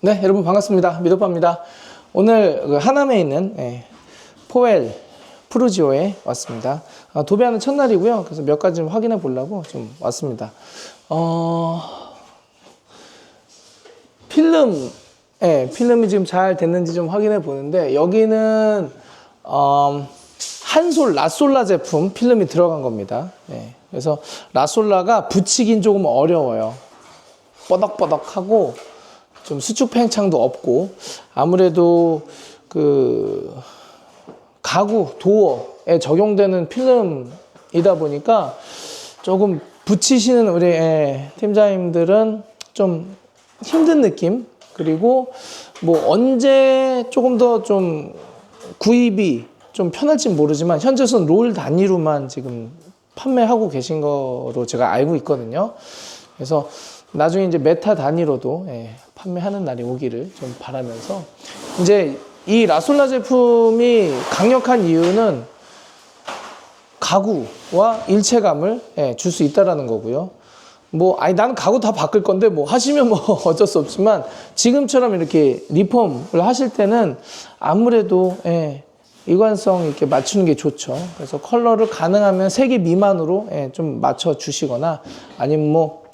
네, 여러분 반갑습니다. 미도빠입니다. 오늘 그 하남에 있는 예, 포엘 프루지오에 왔습니다. 아, 도배하는 첫날이고요. 그래서 몇 가지 좀 확인해 보려고 좀 왔습니다. 어, 필름, 예, 필름이 지금 잘 됐는지 좀 확인해 보는데 여기는 어, 한솔 라솔라 제품 필름이 들어간 겁니다. 예, 그래서 라솔라가 붙이긴 조금 어려워요. 뻐덕뻐덕하고 좀 수축 팽창도 없고 아무래도 그 가구 도어에 적용되는 필름이다 보니까 조금 붙이시는 우리 예, 팀장님들은 좀 힘든 느낌 그리고 뭐 언제 조금 더 좀 구입이 좀 편할지 모르지만 현재선 롤 단위로만 지금 판매하고 계신 거로 제가 알고 있거든요. 그래서 나중에 이제 메타 단위로도 예, 판매하는 날이 오기를 좀 바라면서 이제 이 라솔라 제품이 강력한 이유는 가구와 일체감을 예, 줄수 있다라는 거고요. 뭐 아니 나는 가구 다 바꿀 건데 뭐 하시면 뭐 어쩔 수 없지만 지금처럼 이렇게 리폼을 하실 때는 아무래도 예, 일관성 이렇게 맞추는 게 좋죠. 그래서 컬러를 가능하면 세 개 미만으로 예, 좀 맞춰 주시거나 아니면 뭐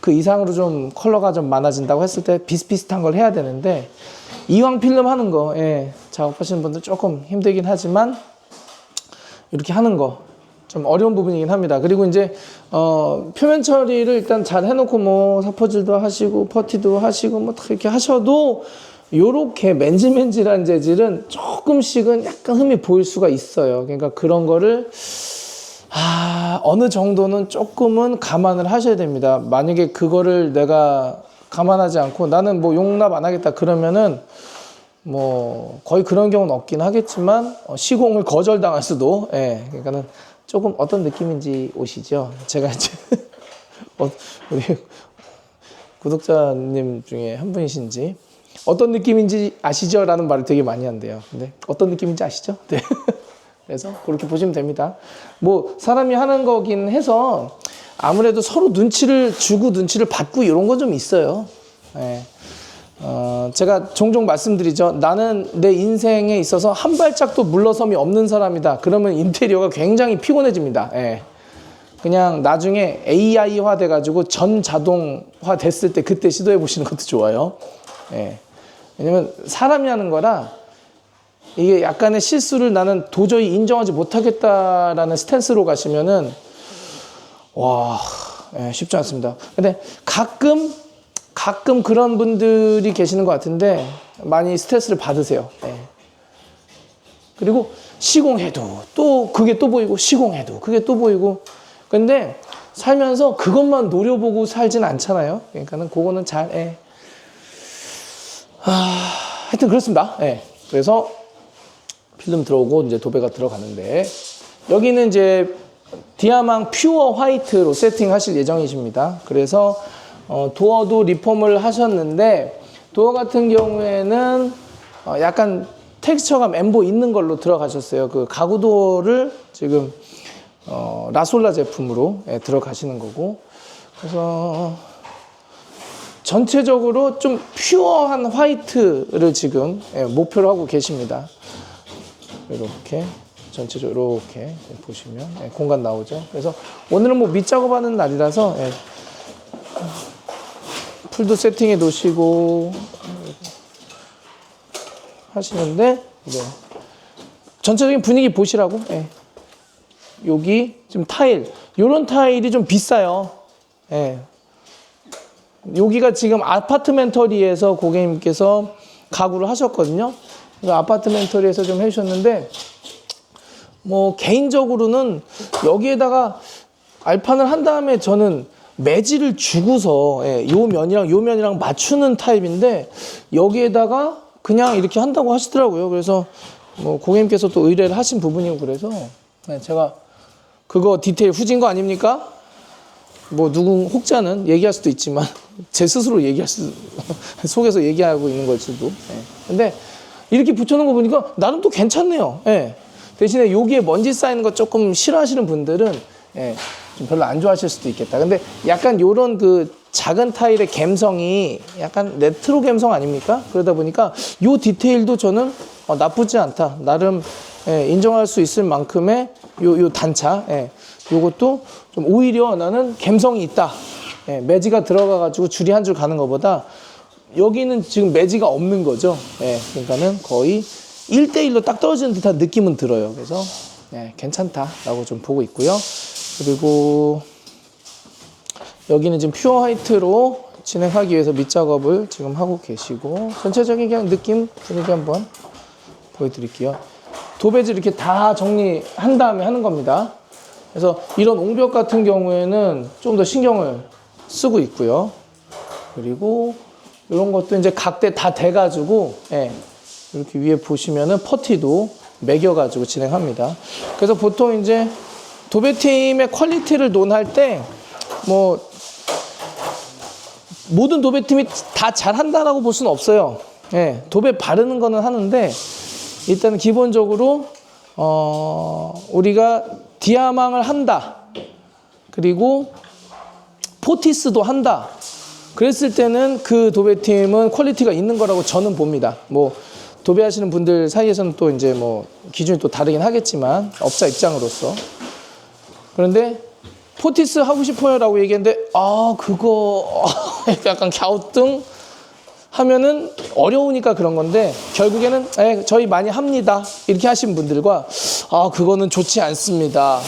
그 이상으로 좀 컬러가 좀 많아진다고 했을 때 비슷비슷한 걸 해야 되는데 이왕 필름 하는 거 예, 작업하시는 분들 조금 힘들긴 하지만 이렇게 하는 거 좀 어려운 부분이긴 합니다. 그리고 이제 어, 표면 처리를 일단 잘 해놓고 뭐 사포질도 하시고 퍼티도 하시고 뭐 다 이렇게 하셔도 요렇게 맨질맨질한 재질은 조금씩은 약간 흠이 보일 수가 있어요. 그러니까 그런 거를 아, 어느 정도는 조금은 감안을 하셔야 됩니다. 만약에 그거를 내가 감안하지 않고 나는 뭐 용납 안 하겠다 그러면은 뭐 거의 그런 경우는 없긴 하겠지만 어, 시공을 거절당할 수도 예 그러니까는 조금 어떤 느낌인지 오시죠 제가 이제 어, 우리 구독자님 중에 한 분이신지 어떤 느낌인지 아시죠? 라는 말을 되게 많이 한대요 근데 어떤 느낌인지 아시죠? 네 그래서 그렇게 보시면 됩니다 뭐 사람이 하는 거긴 해서 아무래도 서로 눈치를 주고 눈치를 받고 이런 건 좀 있어요 예. 어, 제가 종종 말씀드리죠. 나는 내 인생에 있어서 한 발짝도 물러섬이 없는 사람이다. 그러면 인테리어가 굉장히 피곤해집니다. 예. 그냥 나중에 AI화 돼가지고 전 자동화 됐을 때 그때 시도해 보시는 것도 좋아요. 예. 왜냐면 사람이 하는 거라 이게 약간의 실수를 나는 도저히 인정하지 못하겠다라는 스탠스로 가시면은 와 예, 쉽지 않습니다. 근데 가끔 가끔 그런 분들이 계시는 것 같은데 많이 스트레스를 받으세요. 예. 그리고 시공해도 또 그게 또 보이고 시공해도 그게 또 보이고 근데 살면서 그것만 노려보고 살진 않잖아요. 그러니까는 그거는 잘 예. 아, 하여튼 그렇습니다. 예. 그래서 필름 들어오고 이제 도배가 들어가는데 여기는 이제 디아망 퓨어 화이트로 세팅하실 예정이십니다. 그래서 어, 도어도 리폼을 하셨는데 도어 같은 경우에는 어, 약간 텍스처감 엠보 있는 걸로 들어가셨어요. 그 가구 도어를 지금 어, 라솔라 제품으로 예, 들어가시는 거고 그래서 전체적으로 좀 퓨어한 화이트를 지금 예, 목표로 하고 계십니다. 이렇게 전체적으로 이렇게 보시면 예, 공간 나오죠. 그래서 오늘은 뭐 밑작업하는 날이라서 예, 풀도 세팅해 놓으시고 하시는데 이제 전체적인 분위기 보시라고 예. 여기 지금 타일 요런 타일이 좀 비싸요 예. 여기가 지금 아파트 멘터리에서 고객님께서 가구를 하셨거든요 그래서 아파트멘터리에서 좀 해주셨는데 뭐 개인적으로는 여기에다가 알판을 한 다음에 저는 매질을 주고서 예, 요 면이랑 요 면이랑 맞추는 타입인데 여기에다가 그냥 이렇게 한다고 하시더라고요. 그래서 뭐 고객님께서 또 의뢰를 하신 부분이고 그래서 네, 제가 그거 디테일 후진 거 아닙니까? 뭐 누구 혹자는 얘기할 수도 있지만 제 스스로 얘기할 수 속에서 얘기하고 있는 걸 수도. 예. 근데 이렇게 붙여놓은 거 보니까 나름 또 괜찮네요. 예. 대신에 여기에 먼지 쌓이는 거 조금 싫어하시는 분들은 예, 좀 별로 안 좋아하실 수도 있겠다. 근데 약간 요런 그 작은 타일의 감성이 약간 레트로 감성 아닙니까? 그러다 보니까 요 디테일도 저는 어, 나쁘지 않다. 나름 예, 인정할 수 있을 만큼의 요, 요 단차, 예, 요것도 좀 오히려 나는 감성이 있다. 예, 매지가 들어가가지고 줄이 한 줄 가는 것보다 여기는 지금 매지가 없는 거죠. 예, 그러니까는 거의 1대1로 딱 떨어지는 듯한 느낌은 들어요. 그래서 예, 괜찮다라고 좀 보고 있고요. 그리고 여기는 지금 퓨어 화이트로 진행하기 위해서 밑작업을 지금 하고 계시고 전체적인 그냥 느낌 분위기 한번 보여드릴게요. 도배지 이렇게 다 정리한 다음에 하는 겁니다. 그래서 이런 옹벽 같은 경우에는 좀 더 신경을 쓰고 있고요. 그리고 이런 것도 이제 각대 다 돼가지고 예, 이렇게 위에 보시면은 퍼티도 매겨가지고 진행합니다. 그래서 보통 이제 도배팀의 퀄리티를 논할 때 뭐 모든 도배팀이 다 잘한다라고 볼 수는 없어요. 예, 도배 바르는 거는 하는데 일단 기본적으로 어, 우리가 디아망을 한다. 그리고 포티스도 한다. 그랬을 때는 그 도배팀은 퀄리티가 있는 거라고 저는 봅니다. 뭐 도배하시는 분들 사이에서는 또 이제 뭐 기준이 또 다르긴 하겠지만 업자 입장으로서. 그런데 포티스 하고 싶어요라고 얘기했는데 아 그거 약간 갸우뚱 하면은 어려우니까 그런 건데 결국에는 에, 저희 많이 합니다. 이렇게 하신 분들과 아 그거는 좋지 않습니다.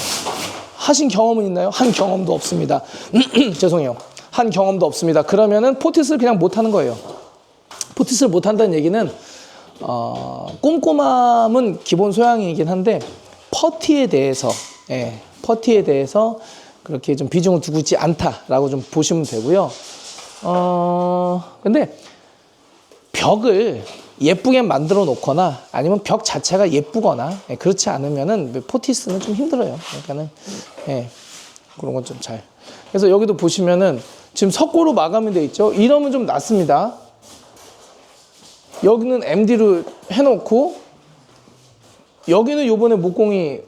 하신 경험은 있나요? 한 경험도 없습니다. 죄송해요 한 경험도 없습니다 그러면은 포티스를 그냥 못 하는 거예요 포티스를 못 한다는 얘기는 어, 꼼꼼함은 기본 소양이긴 한데 퍼티에 대해서 예, 퍼티에 대해서 그렇게 좀 비중을 두고 있지 않다라고 좀 보시면 되고요. 어, 근데 벽을 예쁘게 만들어 놓거나 아니면 벽 자체가 예쁘거나 예, 그렇지 않으면은 포티스는 좀 힘들어요. 그러니까는 예, 그런 건 좀 잘. 그래서 여기도 보시면은 지금 석고로 마감이 돼 있죠. 이러면 좀 낫습니다. 여기는 MD로 해놓고 여기는 요번에 목공이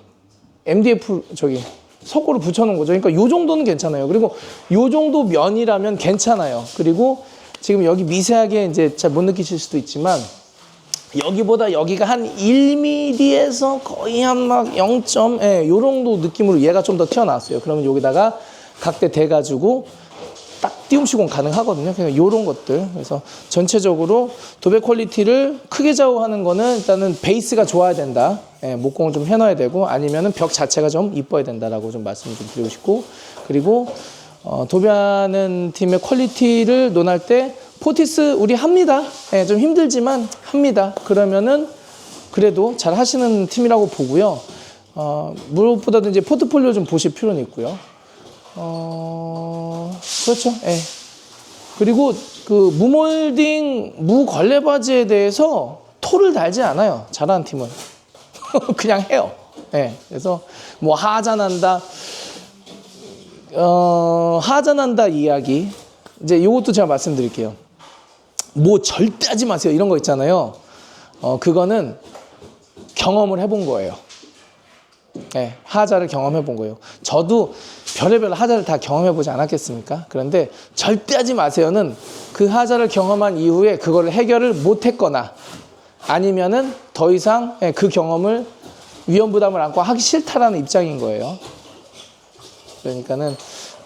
MDF 저기 석고를 붙여놓은 거죠. 그러니까 요 정도는 괜찮아요. 그리고 요 정도 면이라면 괜찮아요. 그리고 지금 여기 미세하게 이제 잘 못 느끼실 수도 있지만 여기보다 여기가 한 1mm에서 거의 한 막 0. 예, 요 정도 느낌으로 얘가 좀 더 튀어나왔어요. 그러면 여기다가 각대 대가지고 딱 띄움 시공 가능하거든요. 그냥 요런 것들. 그래서 전체적으로 도배 퀄리티를 크게 좌우하는 거는 일단은 베이스가 좋아야 된다. 예, 목공을 좀 해놔야 되고 아니면은 벽 자체가 좀 이뻐야 된다라고 좀 말씀을 좀 드리고 싶고 그리고 어, 도배하는 팀의 퀄리티를 논할 때 포티스 우리 합니다. 예, 좀 힘들지만 합니다. 그러면은 그래도 잘 하시는 팀이라고 보고요. 어, 무엇보다도 이제 포트폴리오 좀 보실 필요는 있고요. 어, 그렇죠. 예. 그리고 그 무몰딩 무걸레 바지에 대해서 토를 달지 않아요. 잘하는 팀은 그냥 해요. 예. 그래서 뭐 하자난다, 어, 하자난다 이야기. 이제 이것도 제가 말씀드릴게요. 뭐 절대 하지 마세요. 이런 거 있잖아요. 어, 그거는 경험을 해본 거예요. 네, 하자를 경험해 본 거예요. 저도 별의별 하자를 다 경험해 보지 않았겠습니까? 그런데 절대 하지 마세요는 그 하자를 경험한 이후에 그거를 해결을 못 했거나 아니면은 더 이상 예, 그 경험을 위험 부담을 안고 하기 싫다라는 입장인 거예요. 그러니까는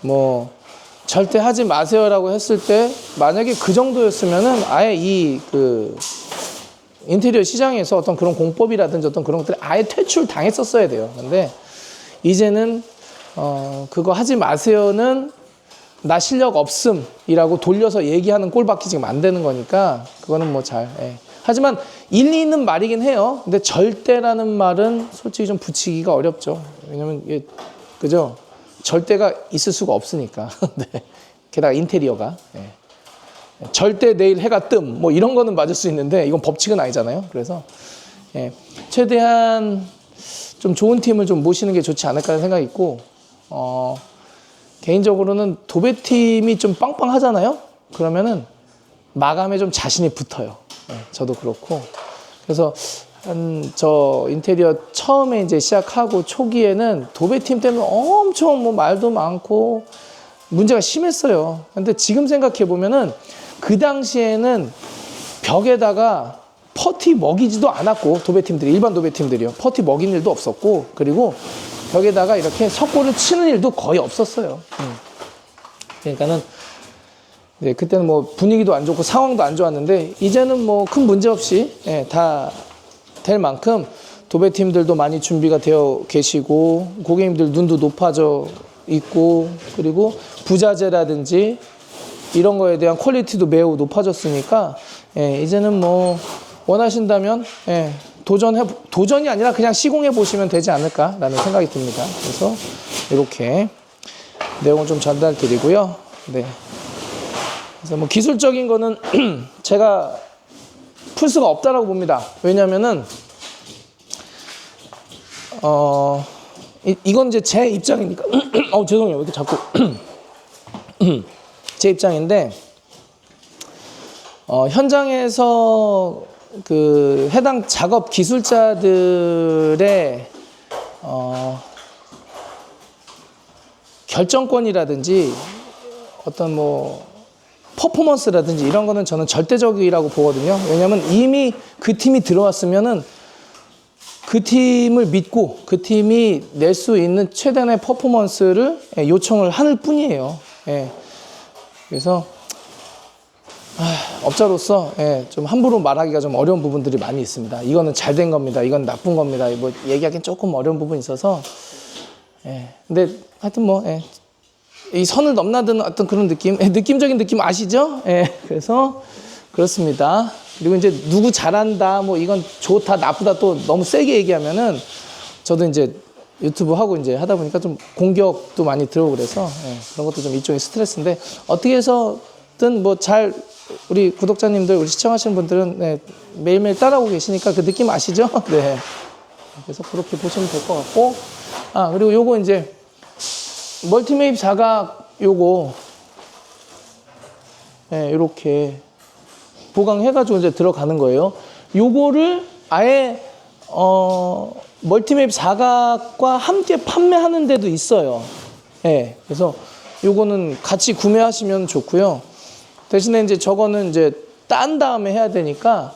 뭐 절대 하지 마세요라고 했을 때 만약에 그 정도였으면은 아예 이 그 인테리어 시장에서 어떤 그런 공법이라든지 어떤 그런 것들이 아예 퇴출 당했었어야 돼요. 근데 이제는 어 그거 하지 마세요는 나 실력 없음이라고 돌려서 얘기하는 꼴밖에 지금 안 되는 거니까 그거는 뭐 잘. 예. 하지만 일리 있는 말이긴 해요. 근데 절대라는 말은 솔직히 좀 붙이기가 어렵죠. 왜냐면 이게 그죠? 절대가 있을 수가 없으니까. 네. 게다가 인테리어가. 예. 절대 내일 해가 뜸. 뭐 이런 거는 맞을 수 있는데 이건 법칙은 아니잖아요. 그래서 예. 최대한 좀 좋은 팀을 좀 모시는 게 좋지 않을까 생각이 있고 어, 개인적으로는 도배팀이 좀 빵빵하잖아요. 그러면은 마감에 좀 자신이 붙어요. 예, 저도 그렇고 그래서 한 저 인테리어 처음에 이제 시작하고 초기에는 도배팀 때문에 엄청 뭐 말도 많고 문제가 심했어요. 근데 지금 생각해 보면은 그 당시에는 벽에다가 퍼티 먹이지도 않았고 도배팀들이 일반 도배팀들이요. 퍼티 먹인 일도 없었고 그리고 벽에다가 이렇게 석고를 치는 일도 거의 없었어요. 음. 그러니까는 네, 그때는 뭐 분위기도 안 좋고 상황도 안 좋았는데 이제는 뭐 큰 문제 없이 예, 다 될 만큼 도배팀들도 많이 준비가 되어 계시고 고객님들 눈도 높아져 있고 그리고 부자재라든지 이런 거에 대한 퀄리티도 매우 높아졌으니까 예, 이제는 뭐 원하신다면 예, 도전해 도전이 아니라 그냥 시공해 보시면 되지 않을까라는 생각이 듭니다. 그래서 이렇게 내용을 좀 전달 드리고요. 네. 그래서 뭐 기술적인 거는 제가 풀 수가 없다라고 봅니다. 왜냐면은 어 이, 이건 이제 제 입장이니까. 어 죄송해요. 왜 이렇게 자꾸. 제 입장인데 어 현장에서 그 해당 작업 기술자들의 어 결정권이라든지 어떤 뭐 퍼포먼스라든지 이런 거는 저는 절대적이라고 보거든요. 왜냐하면 이미 그 팀이 들어왔으면은 그 팀을 믿고 그 팀이 낼 수 있는 최대한의 퍼포먼스를 예, 요청을 하는 뿐이에요. 예. 그래서 아, 업자로서 예, 좀 함부로 말하기가 좀 어려운 부분들이 많이 있습니다. 이거는 잘 된 겁니다. 이건 나쁜 겁니다. 뭐 얘기하기는 조금 어려운 부분이 있어서 예. 근데 하여튼 뭐 예. 이 선을 넘나드는 어떤 그런 느낌, 예, 느낌적인 느낌 아시죠? 예. 그래서 그렇습니다. 그리고 이제 누구 잘한다, 뭐 이건 좋다, 나쁘다 또 너무 세게 얘기하면은 저도 이제 유튜브 하고 이제 하다 보니까 좀 공격도 많이 들어오고 그래서 예, 그런 것도 좀 일종의 스트레스인데 어떻게 해서든 뭐 잘 우리 구독자님들, 우리 시청하시는 분들은 네, 매일매일 따라오고 계시니까 그 느낌 아시죠? 네. 그래서 그렇게 보시면 될 것 같고 아 그리고 요거 이제 멀티메입 사각 요거 예, 이렇게 보강해가지고 이제 들어가는 거예요. 요거를 아예 어 멀티맵 사각과 함께 판매하는 데도 있어요. 예, 그래서 요거는 같이 구매하시면 좋고요. 대신에 이제 저거는 이제 딴 다음에 해야 되니까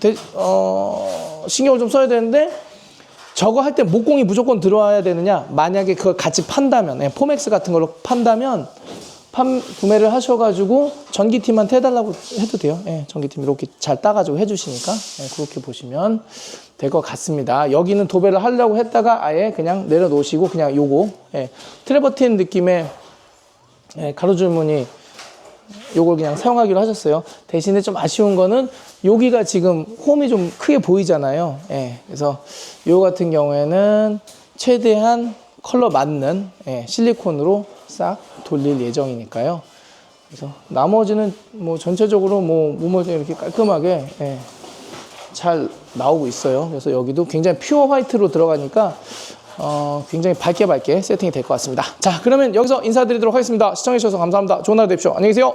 대, 어, 신경을 좀 써야 되는데 저거 할 때 목공이 무조건 들어와야 되느냐? 만약에 그걸 같이 판다면, 예, 포맥스 같은 걸로 판다면 판 구매를 하셔가지고 전기팀한테 해달라고 해도 돼요. 예, 전기팀 이렇게 잘 따가지고 해주시니까 예, 그렇게 보시면 될 것 같습니다. 여기는 도배를 하려고 했다가 아예 그냥 내려놓으시고 그냥 요거 예, 트레버틴 느낌의 예, 가로줄무늬 요걸 그냥 사용하기로 하셨어요. 대신에 좀 아쉬운 거는 여기가 지금 홈이 좀 크게 보이잖아요. 예, 그래서 요 같은 경우에는 최대한 컬러 맞는 예, 실리콘으로 싹 돌릴 예정이니까요. 그래서 나머지는 뭐 전체적으로 뭐 모mol드 이렇게 깔끔하게 예, 잘 나오고 있어요. 그래서 여기도 굉장히 퓨어 화이트로 들어가니까 어, 굉장히 밝게 밝게 세팅이 될 것 같습니다. 자, 그러면 여기서 인사드리도록 하겠습니다. 시청해주셔서 감사합니다. 좋은 하루 되십시오. 안녕히 계세요.